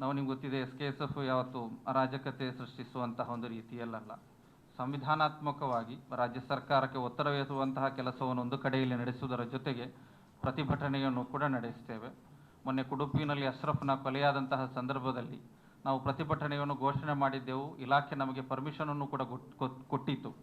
ನಾವು ನಿಮ್ಗೆ ಗೊತ್ತಿದೆ ಎಸ್ ಕೆ ಎಸ್ ಎಫ್ ಯಾವತ್ತು ಅರಾಜಕತೆ ಸೃಷ್ಟಿಸುವಂತಹ ಒಂದು ರೀತಿಯಲ್ಲಲ್ಲ. ಸಂವಿಧಾನಾತ್ಮಕವಾಗಿ ರಾಜ್ಯ ಸರ್ಕಾರಕ್ಕೆ ಒತ್ತಡವೇಸುವಂತಹ ಕೆಲಸವನ್ನು ಒಂದು ಕಡೆಯಲ್ಲಿ ನಡೆಸುವುದರ ಜೊತೆಗೆ ಪ್ರತಿಭಟನೆಯನ್ನು ಕೂಡ ನಡೆಸ್ತೇವೆ. ಮೊನ್ನೆ ಕುಡುಪಿನಲ್ಲಿ ಅಶ್ರಫ್ನ ಕೊಲೆಯಾದಂತಹ ಸಂದರ್ಭದಲ್ಲಿ ನಾವು ಪ್ರತಿಭಟನೆಯನ್ನು ಘೋಷಣೆ ಮಾಡಿದ್ದೆವು. ಇಲಾಖೆ ನಮಗೆ ಪರ್ಮಿಷನನ್ನು ಕೂಡ ಕೊಟ್- ಕೊಟ್- ಕೊಟ್ಟಿತ್ತು.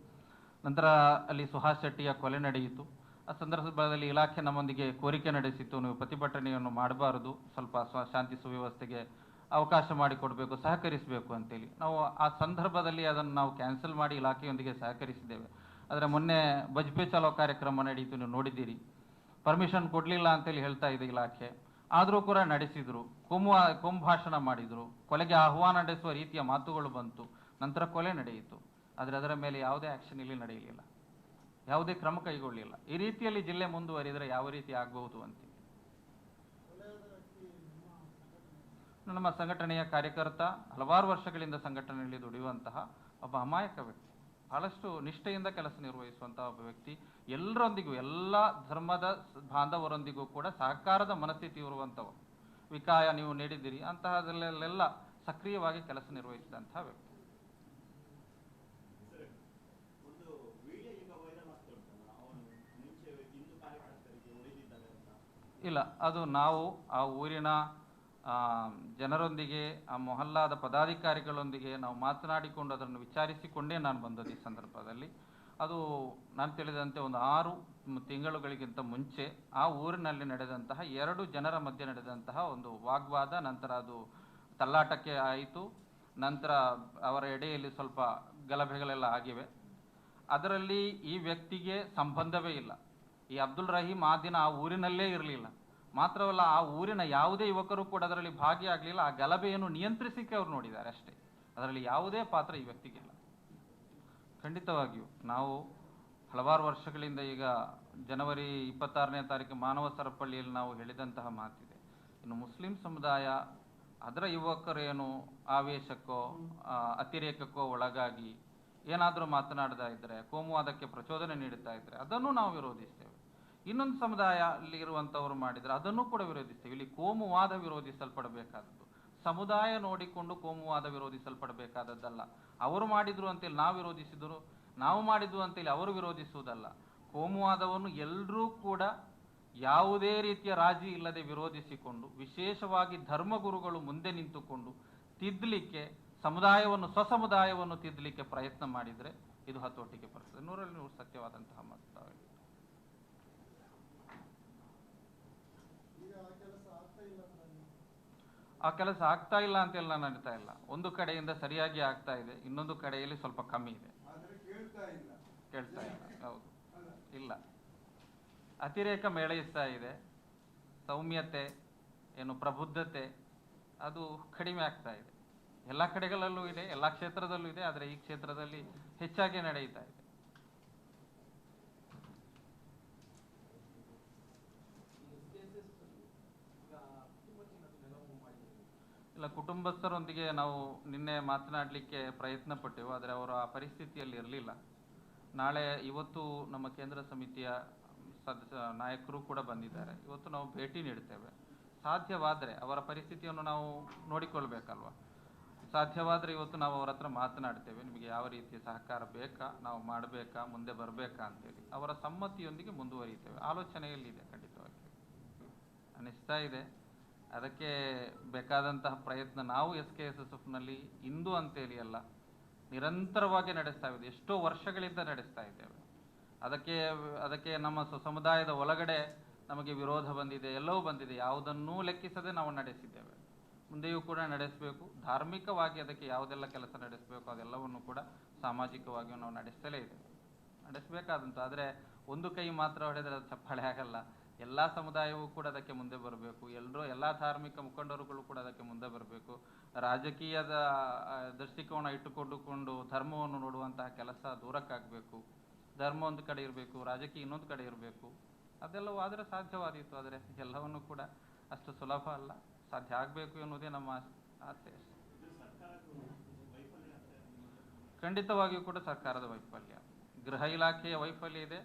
ನಂತರ ಅಲ್ಲಿ ಸುಹಾಸ್ ಶೆಟ್ಟಿಯ ಕೊಲೆ ನಡೆಯಿತು. ಆ ಸಂದರ್ಭದಲ್ಲಿ ಇಲಾಖೆ ನಮ್ಮೊಂದಿಗೆ ಕೋರಿಕೆ ನಡೆಸಿತ್ತು, ನೀವು ಪ್ರತಿಭಟನೆಯನ್ನು ಮಾಡಬಾರದು, ಸ್ವಲ್ಪ ಸ್ವ, ಶಾಂತಿ ಸುವ್ಯವಸ್ಥೆಗೆ ಅವಕಾಶ ಮಾಡಿಕೊಡಬೇಕು, ಸಹಕರಿಸಬೇಕು ಅಂತೇಳಿ. ನಾವು ಆ ಸಂದರ್ಭದಲ್ಲಿ ಅದನ್ನು ನಾವು ಕ್ಯಾನ್ಸಲ್ ಮಾಡಿ ಇಲಾಖೆಯೊಂದಿಗೆ ಸಹಕರಿಸಿದ್ದೇವೆ. ಆದರೆ ಮೊನ್ನೆ ಬಜ್ಪೆ ಚಲೋ ಕಾರ್ಯಕ್ರಮ ನಡೆಯಿತು ನೀವು ನೋಡಿದ್ದೀರಿ. ಪರ್ಮಿಷನ್ ಕೊಡಲಿಲ್ಲ ಅಂತೇಳಿ ಹೇಳ್ತಾ ಇದೆ ಇಲಾಖೆ. ಆದರೂ ಕೂಡ ನಡೆಸಿದ್ರು. ಕುಂಭ, ಕುಂಭಾಷಣ ಭಾಷಣ ಮಾಡಿದರು. ಕೊಲೆಗೆ ಆಹ್ವಾನ ನಡೆಸುವ ರೀತಿಯ ಮಾತುಗಳು ಬಂತು. ನಂತರ ಕೊಲೆ ನಡೆಯಿತು. ಆದರೆ ಅದರ ಮೇಲೆ ಯಾವುದೇ ಆ್ಯಕ್ಷನ್ ಇಲ್ಲಿ ನಡೆಯಲಿಲ್ಲ. ಯಾವುದೇ ಕ್ರಮ ಕೈಗೊಳ್ಳಲಿಲ್ಲ. ಈ ರೀತಿಯಲ್ಲಿ ಜಿಲ್ಲೆ ಮುಂದುವರಿದರೆ ಯಾವ ರೀತಿ ಆಗಬಹುದು ಅಂತ. ನಮ್ಮ ಸಂಘಟನೆಯ ಕಾರ್ಯಕರ್ತ ಹಲವಾರು ವರ್ಷಗಳಿಂದ ಸಂಘಟನೆಯಲ್ಲಿ ದುಡಿಯುವಂತಹ ಒಬ್ಬ ಅಮಾಯಕ ವ್ಯಕ್ತಿ. ಬಹಳಷ್ಟು ನಿಷ್ಠೆಯಿಂದ ಕೆಲಸ ನಿರ್ವಹಿಸುವಂತಹ ಒಬ್ಬ ವ್ಯಕ್ತಿ. ಎಲ್ಲರೊಂದಿಗೂ ಎಲ್ಲ ಧರ್ಮದ ಬಾಂಧವರೊಂದಿಗೂ ಕೂಡ ಸಹಕಾರದ ಮನಸ್ಥಿತಿ ಇರುವಂಥವು. ವಿಕಾಯ ನೀವು ನೀಡಿದ್ದೀರಿ. ಅಂತಹದಲ್ಲೆಲ್ಲ ಸಕ್ರಿಯವಾಗಿ ಕೆಲಸ ನಿರ್ವಹಿಸಿದಂತಹ ವ್ಯಕ್ತಿ. ಇಲ್ಲ ಅದು ನಾವು ಆ ಊರಿನ ಜನರೊಂದಿಗೆ, ಆ ಮೊಹಲ್ಲಾದ ಪದಾಧಿಕಾರಿಗಳೊಂದಿಗೆ ನಾವು ಮಾತನಾಡಿಕೊಂಡು ಅದನ್ನು ವಿಚಾರಿಸಿಕೊಂಡೇ ನಾನು ಬಂದದ್ದು ಈ ಸಂದರ್ಭದಲ್ಲಿ. ಅದು ನಾನು ತಿಳಿದಂತೆ ಒಂದು ಆರು ತಿಂಗಳುಗಳಿಗಿಂತ ಮುಂಚೆ ಆ ಊರಿನಲ್ಲಿ ನಡೆದಂತಹ ಎರಡು ಜನರ ಮಧ್ಯೆ ನಡೆದಂತಹ ಒಂದು ವಾಗ್ವಾದ, ನಂತರ ಅದು ತಲ್ಲಾಟಕ್ಕೆ ಆಯಿತು. ನಂತರ ಅವರ ಎಡೆಯಲ್ಲಿ ಸ್ವಲ್ಪ ಗಲಭೆಗಳೆಲ್ಲ ಆಗಿವೆ. ಅದರಲ್ಲಿ ಈ ವ್ಯಕ್ತಿಗೆ ಸಂಬಂಧವೇ ಇಲ್ಲ. ಈ ಅಬ್ದುಲ್ ರಹೀಮ್ ಆ ದಿನ ಆ ಊರಿನಲ್ಲೇ ಇರಲಿಲ್ಲ. ಮಾತ್ರವಲ್ಲ ಆ ಊರಿನ ಯಾವುದೇ ಯುವಕರು ಕೂಡ ಅದರಲ್ಲಿ ಭಾಗಿಯಾಗಲಿಲ್ಲ. ಆ ಗಲಭೆಯನ್ನು ನಿಯಂತ್ರಿಸಿಕ್ಕೆ ಅವ್ರು ನೋಡಿದ್ದಾರೆ ಅಷ್ಟೇ. ಅದರಲ್ಲಿ ಯಾವುದೇ ಪಾತ್ರ ಈ ವ್ಯಕ್ತಿಗಿಲ್ಲ ಖಂಡಿತವಾಗಿಯೂ ನಾವು ಹಲವಾರು ವರ್ಷಗಳಿಂದ ಈಗ ಜನವರಿ ಇಪ್ಪತ್ತಾರನೇ ತಾರೀಕು ಮಾನವ ಸರಪಳಿಯಲ್ಲಿ ನಾವು ಹೇಳಿದಂತಹ ಮಾತಿದೆ. ಇನ್ನು ಮುಸ್ಲಿಂ ಸಮುದಾಯ ಅದರ ಯುವಕರೇನು ಆವೇಶಕ್ಕೋ ಅತಿರೇಕಕ್ಕೋ ಒಳಗಾಗಿ ಏನಾದರೂ ಮಾತನಾಡ್ತಾ ಇದ್ದರೆ ಕೋಮುವಾದಕ್ಕೆ ಪ್ರಚೋದನೆ ನೀಡುತ್ತಾ ಇದ್ದರೆ ಅದನ್ನು ನಾವು ವಿರೋಧಿಸ್ತೇವೆ. ಇನ್ನೊಂದು ಸಮುದಾಯ ಅಲ್ಲಿ ಇರುವಂಥವ್ರು ಮಾಡಿದರೆ ಅದನ್ನು ಕೂಡ ವಿರೋಧಿಸ್ತೇವೆ. ಇಲ್ಲಿ ಕೋಮುವಾದ ವಿರೋಧಿಸಲ್ಪಡಬೇಕಾದದ್ದು. ಸಮುದಾಯ ನೋಡಿಕೊಂಡು ಕೋಮುವಾದ ವಿರೋಧಿಸಲ್ಪಡಬೇಕಾದದ್ದಲ್ಲ. ಅವರು ಮಾಡಿದ್ರು ಅಂತೇಳಿ ನಾವು ವಿರೋಧಿಸಿದರು. ನಾವು ಮಾಡಿದ್ರು ಅಂತೇಳಿ ಅವರು ವಿರೋಧಿಸುವುದಲ್ಲ. ಕೋಮುವಾದವನ್ನು ಎಲ್ಲರೂ ಕೂಡ ಯಾವುದೇ ರೀತಿಯ ರಾಜಿ ಇಲ್ಲದೆ ವಿರೋಧಿಸಿಕೊಂಡು, ವಿಶೇಷವಾಗಿ ಧರ್ಮಗುರುಗಳು ಮುಂದೆ ನಿಂತುಕೊಂಡು ತಿದ್ದಲಿಕ್ಕೆ ಸಮುದಾಯವನ್ನು, ಸ್ವಸಮುದಾಯವನ್ನು ತಿದ್ದಲಿಕ್ಕೆ ಪ್ರಯತ್ನ ಮಾಡಿದರೆ ಇದು ಹತೋಟಿಗೆ ಬರ್ತದೆ. ನೂರಲ್ಲಿ ನೂರು ಸತ್ಯವಾದಂತಹ ಮಾತು ಆ ಕೆಲಸ ಆಗ್ತಾ ಇಲ್ಲ ಅಂತೆಲ್ಲ ನಡೀತಾ ಇಲ್ಲ. ಒಂದು ಕಡೆಯಿಂದ ಸರಿಯಾಗಿ ಆಗ್ತಾ ಇದೆ ಇನ್ನೊಂದು ಕಡೆಯಲ್ಲಿ ಸ್ವಲ್ಪ ಕಮ್ಮಿ ಇದೆ. ಕೇಳ್ತಾ ಇಲ್ಲ. ಹೌದು. ಇಲ್ಲ. ಅತಿರೇಕ ಮೇಳೈಸ್ತಾ ಇದೆ. ಸೌಮ್ಯತೆ ಏನು ಪ್ರಬುದ್ಧತೆ ಅದು ಕಡಿಮೆ ಆಗ್ತಾ ಇದೆ. ಎಲ್ಲ ಕಡೆಗಳಲ್ಲೂ ಇದೆ ಎಲ್ಲ ಕ್ಷೇತ್ರದಲ್ಲೂ ಇದೆ ಆದರೆ ಈ ಕ್ಷೇತ್ರದಲ್ಲಿ ಹೆಚ್ಚಾಗಿ ನಡೆಯುತ್ತಾ ಇದೆ. ಇಲ್ಲ, ಕುಟುಂಬಸ್ಥರೊಂದಿಗೆ ನಾವು ನಿನ್ನೆ ಮಾತನಾಡಲಿಕ್ಕೆ ಪ್ರಯತ್ನ ಪಟ್ಟೆವು ಆದರೆ ಅವರು ಆ ಪರಿಸ್ಥಿತಿಯಲ್ಲಿ ಇರಲಿಲ್ಲ. ನಾಳೆ ಇವತ್ತು ನಮ್ಮ ಕೇಂದ್ರ ಸಮಿತಿಯ ಸದಸ್ಯ, ನಾಯಕರು ಕೂಡ ಬಂದಿದ್ದಾರೆ. ಇವತ್ತು ನಾವು ಭೇಟಿ ನೀಡ್ತೇವೆ ಸಾಧ್ಯವಾದರೆ ಅವರ ಪರಿಸ್ಥಿತಿಯನ್ನು ನಾವು ನೋಡಿಕೊಳ್ಬೇಕಲ್ವ? ಸಾಧ್ಯವಾದರೆ ಇವತ್ತು ನಾವು ಅವರ ಹತ್ರ ಮಾತನಾಡ್ತೇವೆ. ನಿಮಗೆ ಯಾವ ರೀತಿಯ ಸಹಕಾರ ಬೇಕಾ? ನಾವು ಮಾಡಬೇಕಾ? ಮುಂದೆ ಬರಬೇಕಾ ಅಂತೇಳಿ. ಅವರ ಸಮ್ಮತಿಯೊಂದಿಗೆ ಮುಂದುವರಿಯುತ್ತೇವೆ. ಆಲೋಚನೆಯಲ್ಲಿದೆ ಖಂಡಿತವಾಗಿ. ಅನಿಸ್ತಾ ಇದೆ. ಅದಕ್ಕೆ ಬೇಕಾದಂತಹ ಪ್ರಯತ್ನ ನಾವು ಎಸ್ ಕೆ ಎಸ್ ಎಸ್ ಎಫ್ನಲ್ಲಿ ಇಂದು ಅಂತೇಳಿ ಅಲ್ಲ, ನಿರಂತರವಾಗಿ ನಡೆಸ್ತಾ ಇದೆ ಎಷ್ಟೋ ವರ್ಷಗಳಿಂದ ನಡೆಸ್ತಾ ಇದ್ದೇವೆ. ಅದಕ್ಕೆ ಅದಕ್ಕೆ ನಮ್ಮ ಸಮುದಾಯದ ಒಳಗಡೆ ನಮಗೆ ವಿರೋಧ ಬಂದಿದೆ, ಎಲ್ಲವೂ ಬಂದಿದೆ. ಯಾವುದನ್ನೂ ಲೆಕ್ಕಿಸದೆ ನಾವು ನಡೆಸಿದ್ದೇವೆ. ಮುಂದೆಯೂ ಕೂಡ ನಡೆಸಬೇಕು. ಧಾರ್ಮಿಕವಾಗಿ ಅದಕ್ಕೆ ಯಾವುದೆಲ್ಲ ಕೆಲಸ ನಡೆಸಬೇಕು ಅದೆಲ್ಲವನ್ನು ಕೂಡ ಸಾಮಾಜಿಕವಾಗಿಯೂ ನಾವು ನಡೆಸ್ತಲೇ ಇದ್ದೇವೆ. ನಡೆಸಬೇಕಾದಂಥ ಆದರೆ ಒಂದು ಕೈ ಮಾತ್ರ ಹೊಡೆದರೆ ಅದು ಚಪ್ಪಾಳೆ ಆಗಲ್ಲ. ಎಲ್ಲ ಸಮುದಾಯವೂ ಕೂಡ ಅದಕ್ಕೆ ಮುಂದೆ ಬರಬೇಕು. ಎಲ್ಲರೂ ಎಲ್ಲ ಧಾರ್ಮಿಕ ಮುಖಂಡರುಗಳು ಕೂಡ ಅದಕ್ಕೆ ಮುಂದೆ ಬರಬೇಕು. ರಾಜಕೀಯದ ದೃಷ್ಟಿಕೋನ ಇಟ್ಟುಕೊಂಡುಕೊಂಡು ಧರ್ಮವನ್ನು ನೋಡುವಂತಹ ಕೆಲಸ ದೂರಕ್ಕಾಗಬೇಕು. ಧರ್ಮ ಒಂದು ಕಡೆ ಇರಬೇಕು, ರಾಜಕೀಯ ಇನ್ನೊಂದು ಕಡೆ ಇರಬೇಕು. ಅದೆಲ್ಲವೂ ಆದರೆ ಸಾಧ್ಯವಾದೀತು, ಆದರೆ ಎಲ್ಲವನ್ನು ಕೂಡ ಅಷ್ಟು ಸುಲಭ ಅಲ್ಲ. ಸಾಧ್ಯ ಆಗಬೇಕು ಎನ್ನುವುದೇ ನಮ್ಮ ಆಸೆ. ಖಂಡಿತವಾಗಿಯೂ ಕೂಡ ಸರ್ಕಾರದ ವೈಫಲ್ಯ. ಗೃಹ ಇಲಾಖೆಯ ವೈಫಲ್ಯ ಇದೆ,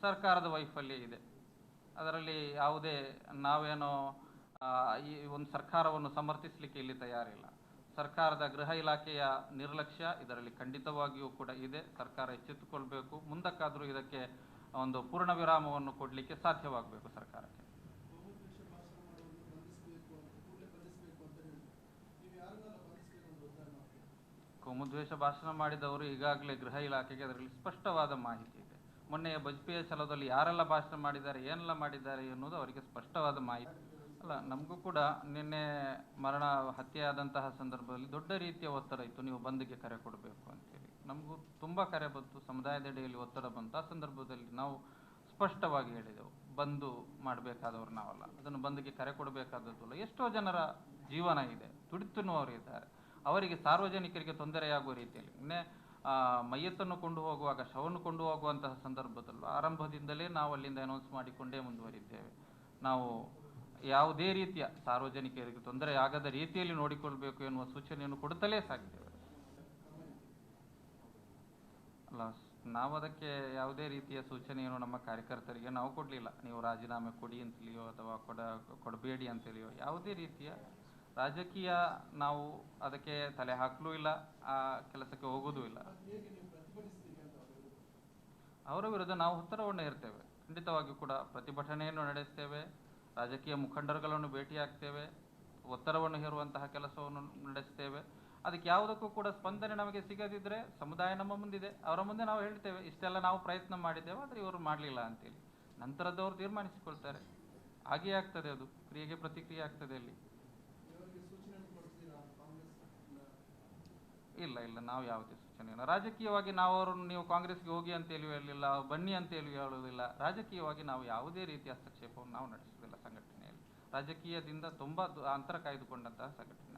ಸರ್ಕಾರದ ವೈಫಲ್ಯ ಇದೆ. ಅದರಲ್ಲಿ ಯಾವುದೇ ನಾವೇನೋ ಈ ಒಂದು ಸರ್ಕಾರವನ್ನು ಸಮರ್ಥಿಸಲಿಕ್ಕೆ ಇಲ್ಲಿ ತಯಾರಿಲ್ಲ. ಸರ್ಕಾರದ ಗೃಹ ಇಲಾಖೆಯ ನಿರ್ಲಕ್ಷ್ಯ ಇದರಲ್ಲಿ ಖಂಡಿತವಾಗಿಯೂ ಕೂಡ ಇದೆ. ಸರ್ಕಾರ ಎಚ್ಚೆತ್ತುಕೊಳ್ಬೇಕು. ಮುಂದಕ್ಕಾದರೂ ಇದಕ್ಕೆ ಒಂದು ಪೂರ್ಣ ವಿರಾಮವನ್ನು ಕೊಡಲಿಕ್ಕೆ ಸಾಧ್ಯವಾಗಬೇಕು ಸರ್ಕಾರಕ್ಕೆ. ಕೋಮುದ್ವೇಷ ಭಾಷಣ ಮಾಡಿದವರು ಈಗಾಗಲೇ ಗೃಹ ಇಲಾಖೆಗೆ ಅದರಲ್ಲಿ ಸ್ಪಷ್ಟವಾದ ಮಾಹಿತಿ ಮೊನ್ನೆಯ ಬಜ್ಪೆಯ ಛಲದಲ್ಲಿ ಯಾರೆಲ್ಲ ಭಾಷಣ ಮಾಡಿದ್ದಾರೆ, ಏನೆಲ್ಲ ಮಾಡಿದ್ದಾರೆ ಎನ್ನುವುದು ಅವರಿಗೆ ಸ್ಪಷ್ಟವಾದ ಮಾಹಿತಿ. ಅಲ್ಲ, ನಮಗೂ ಕೂಡ ನಿನ್ನೆ ಮರಣ ಹತ್ಯೆಯಾದಂತಹ ಸಂದರ್ಭದಲ್ಲಿ ದೊಡ್ಡ ರೀತಿಯ ಒತ್ತಡ ಇತ್ತು. ನೀವು ಬಂದ್ಗೆ ಕರೆ ಕೊಡಬೇಕು ಅಂತೇಳಿ ನಮಗೂ ತುಂಬ ಕರೆ ಬಂತು. ಸಮುದಾಯದೆಡೆಯಲ್ಲಿ ಒತ್ತಡ ಬಂತು. ಆ ಸಂದರ್ಭದಲ್ಲಿ ನಾವು ಸ್ಪಷ್ಟವಾಗಿ ಹೇಳಿದೆವು. ಬಂದು ಮಾಡಬೇಕಾದವರು ನಾವಲ್ಲ. ಅದನ್ನು ಬಂದ್ಗೆ ಕರೆ ಕೊಡಬೇಕಾದದ್ದಲ್ಲ. ಎಷ್ಟೋ ಜನರ ಜೀವನ ಇದೆ. ತುಡಿತುನುವರು ಇದ್ದಾರೆ ಅವರಿಗೆ ಸಾರ್ವಜನಿಕರಿಗೆ ತೊಂದರೆಯಾಗುವ ರೀತಿಯಲ್ಲಿ. ನಿನ್ನೆ ಮೈಯತ್ತನ್ನು ಕೊಂಡು ಹೋಗುವಾಗ, ಶವವನ್ನು ಕೊಂಡು ಹೋಗುವಂತಹ ಸಂದರ್ಭದಲ್ಲೂ ಆರಂಭದಿಂದಲೇ ನಾವು ಅಲ್ಲಿಂದ ಅನೌನ್ಸ್ ಮಾಡಿಕೊಂಡೇ ಮುಂದುವರಿದ್ದೇವೆ ನಾವು ಯಾವುದೇ ರೀತಿಯ ಸಾರ್ವಜನಿಕರಿಗೆ ತೊಂದರೆ ಆಗದ ರೀತಿಯಲ್ಲಿ ನೋಡಿಕೊಳ್ಬೇಕು ಎನ್ನುವ ಸೂಚನೆಯನ್ನು ಕೊಡುತ್ತಲೇ ಸಾಗಿದ್ದೇವೆ. ಅಲ್ಲ, ನಾವು ಅದಕ್ಕೆ ಯಾವುದೇ ರೀತಿಯ ಸೂಚನೆಯನ್ನು ನಮ್ಮ ಕಾರ್ಯಕರ್ತರಿಗೆ ನಾವು ಕೊಡಲಿಲ್ಲ. ನೀವು ರಾಜೀನಾಮೆ ಕೊಡಿ ಅಂತಲಿಯೋ ಅಥವಾ ಕೊಡ, ಕೊಡಬೇಡಿ ಅಂತಲಿಯೋ ಯಾವುದೇ ರೀತಿಯ ರಾಜಕೀಯ ನಾವು ಅದಕ್ಕೆ ತಲೆ ಹಾಕಲೂ ಇಲ್ಲ, ಆ ಕೆಲಸಕ್ಕೆ ಹೋಗೋದೂ ಇಲ್ಲ. ಅವರು ವಿರುದ್ಧ ನಾವು ಉತ್ತರವನ್ನು ಇರ್ತೇವೆ ಖಂಡಿತವಾಗಿಯೂ ಕೂಡ ಪ್ರತಿಭಟನೆಯನ್ನು ನಡೆಸ್ತೇವೆ, ರಾಜಕೀಯ ಮುಖಂಡರುಗಳನ್ನು ಭೇಟಿಯಾಗ್ತೇವೆ ಒತ್ತಡವನ್ನು ಹೇರುವಂತಹ ಕೆಲಸವನ್ನು ನಡೆಸ್ತೇವೆ. ಅದಕ್ಕೆ ಯಾವುದಕ್ಕೂ ಕೂಡ ಸ್ಪಂದನೆ ನಮಗೆ ಸಿಗದಿದ್ದರೆ ಸಮುದಾಯ ನಮ್ಮ ಮುಂದಿದೆ. ಅವರ ಮುಂದೆ ನಾವು ಹೇಳ್ತೇವೆ, ಇಷ್ಟೆಲ್ಲ ನಾವು ಪ್ರಯತ್ನ ಮಾಡಿದ್ದೇವೆ, ಆದರೆ ಇವರು ಮಾಡಲಿಲ್ಲ ಅಂತೇಳಿ. ನಂತರದವರು ತೀರ್ಮಾನಿಸಿಕೊಳ್ತಾರೆ. ಹಾಗೆಯೇ ಆಗ್ತದೆ ಅದು. ಕ್ರಿಯೆಗೆ ಪ್ರತಿಕ್ರಿಯೆ ಆಗ್ತದೆ ಅಲ್ಲಿ. ಇಲ್ಲ ಇಲ್ಲ, ನಾವು ಯಾವುದೇ ಸೂಚನೆಯನ್ನು. ರಾಜಕೀಯವಾಗಿ ನಾವು ಅವರನ್ನು ನೀವು ಕಾಂಗ್ರೆಸ್ಗೆ ಹೋಗಿ ಅಂತ ಹೇಳಿ ಹೇಳಲಿಲ್ಲ, ಬನ್ನಿ ಅಂತ ಹೇಳಿ ಹೇಳುವುದಿಲ್ಲ. ರಾಜಕೀಯವಾಗಿ ನಾವು ಯಾವುದೇ ರೀತಿಯ ಹಸ್ತಕ್ಷೇಪವನ್ನು ನಾವು ನಡೆಸುವುದಿಲ್ಲ ಸಂಘಟನೆಯಲ್ಲಿ. ರಾಜಕೀಯದಿಂದ ತುಂಬ ಅಂತರ ಕಾಯ್ದುಕೊಂಡಂತಹ ಸಂಘಟನೆ.